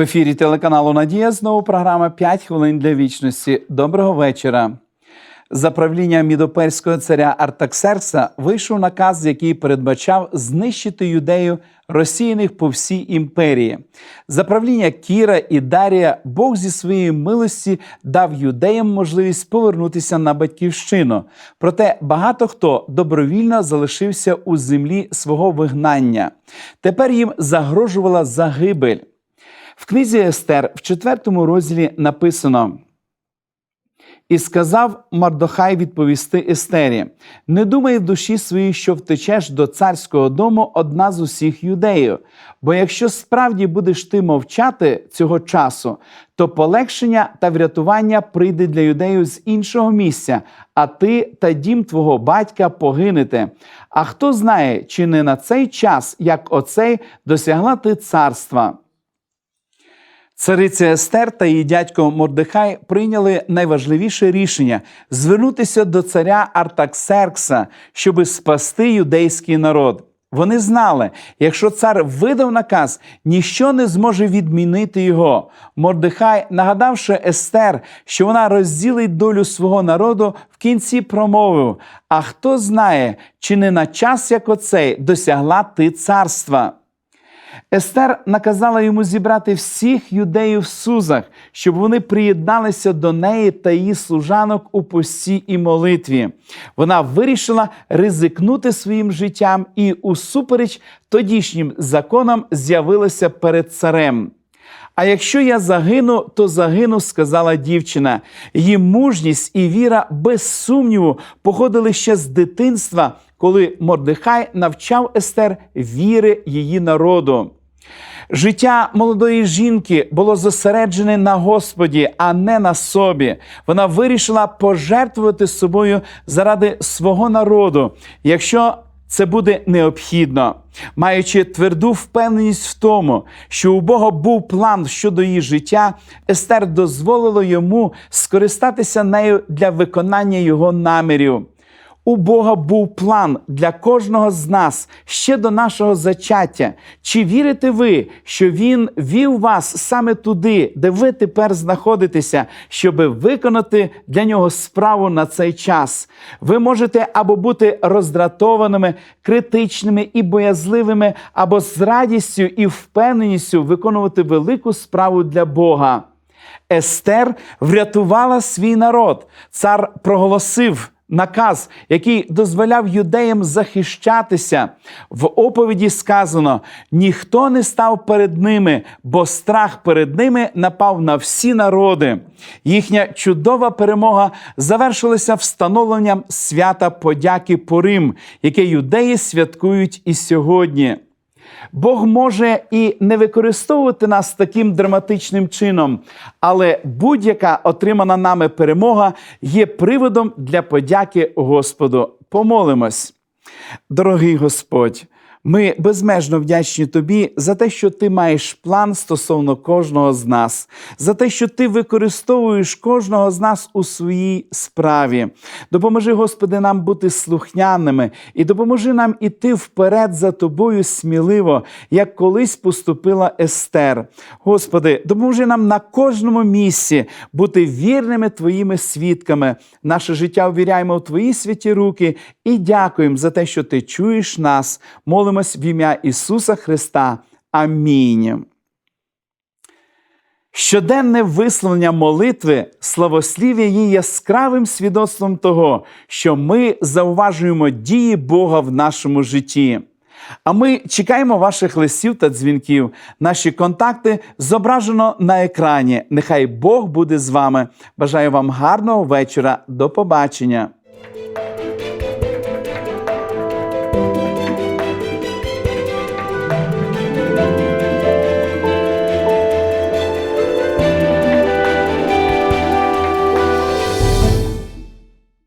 В ефірі телеканалу Надія знову програма «5 хвилин для вічності. Доброго вечора. За правління мідоперського царя Артаксеркса вийшов наказ, який передбачав знищити юдею розсіяних по всій імперії. За правління Кіра і Дарія Бог зі своєї милості дав юдеям можливість повернутися на батьківщину. Проте багато хто добровільно залишився у землі свого вигнання. Тепер їм загрожувала загибель. В книзі Естер в четвертому розділі написано. І сказав Мардохай відповісти Естері: Не думай в душі своїй, що втечеш до царського дому одна з усіх юдеїв. Бо якщо справді будеш ти мовчати цього часу, то полегшення та врятування прийде для юдеїв з іншого місця, а ти та дім твого батька погинете. А хто знає, чи не на цей час, як оцей, досягла ти царства? Цариця Естер та її дядько Мордехай прийняли найважливіше рішення звернутися до царя Артаксеркса, щоби спасти юдейський народ. Вони знали, якщо цар видав наказ, ніщо не зможе відмінити його. Мордехай, нагадавши Естер, що вона розділить долю свого народу, в кінці промовив: А хто знає, чи не на час, як оцей, досягла ти царства? Естер наказала йому зібрати всіх юдеїв в Сузах, щоб вони приєдналися до неї та її служанок у пості і молитві. Вона вирішила ризикнути своїм життям і, усупереч тодішнім законам, з'явилася перед царем. А якщо я загину, то загину, сказала дівчина. Її мужність і віра, без сумніву, походили ще з дитинства, коли Мордехай навчав Естер віри її народу. Життя молодої жінки було зосереджене на Господі, а не на собі. Вона вирішила пожертвувати собою заради свого народу, якщо це буде необхідно, маючи тверду впевненість в тому, що у Бога був план щодо її життя, Естер дозволила йому скористатися нею для виконання його намірів. У Бога був план для кожного з нас ще до нашого зачаття. Чи вірите ви, що Він вів вас саме туди, де ви тепер знаходитеся, щоб виконати для нього справу на цей час? Ви можете або бути роздратованими, критичними і боязливими, або з радістю і впевненістю виконувати велику справу для Бога. Естер врятувала свій народ. Цар проголосив наказ, який дозволяв юдеям захищатися. В оповіді сказано: ніхто не став перед ними, бо страх перед ними напав на всі народи. Їхня чудова перемога завершилася встановленням свята подяки Порим, яке юдеї святкують і сьогодні. Бог може і не використовувати нас таким драматичним чином, але будь-яка отримана нами перемога є приводом для подяки Господу. Помолимось. Дорогий Господь. Ми безмежно вдячні тобі за те, що ти маєш план стосовно кожного з нас, за те, що ти використовуєш кожного з нас у своїй справі. Допоможи, Господи, нам бути слухняними і допоможи нам іти вперед за тобою сміливо, як колись поступила Естер. Господи, допоможи нам на кожному місці бути вірними Твоїми свідками. Наше життя увіряємо в Твої святі руки і дякуємо за те, що Ти чуєш нас. Молимось в ім'я Ісуса Христа. Амінь. Щоденне висловлення молитви, славослів'я є яскравим свідоцтвом того, що ми зауважуємо дії Бога в нашому житті. А ми чекаємо ваших листів та дзвінків. Наші контакти зображено на екрані. Нехай Бог буде з вами. Бажаю вам гарного вечора. До побачення.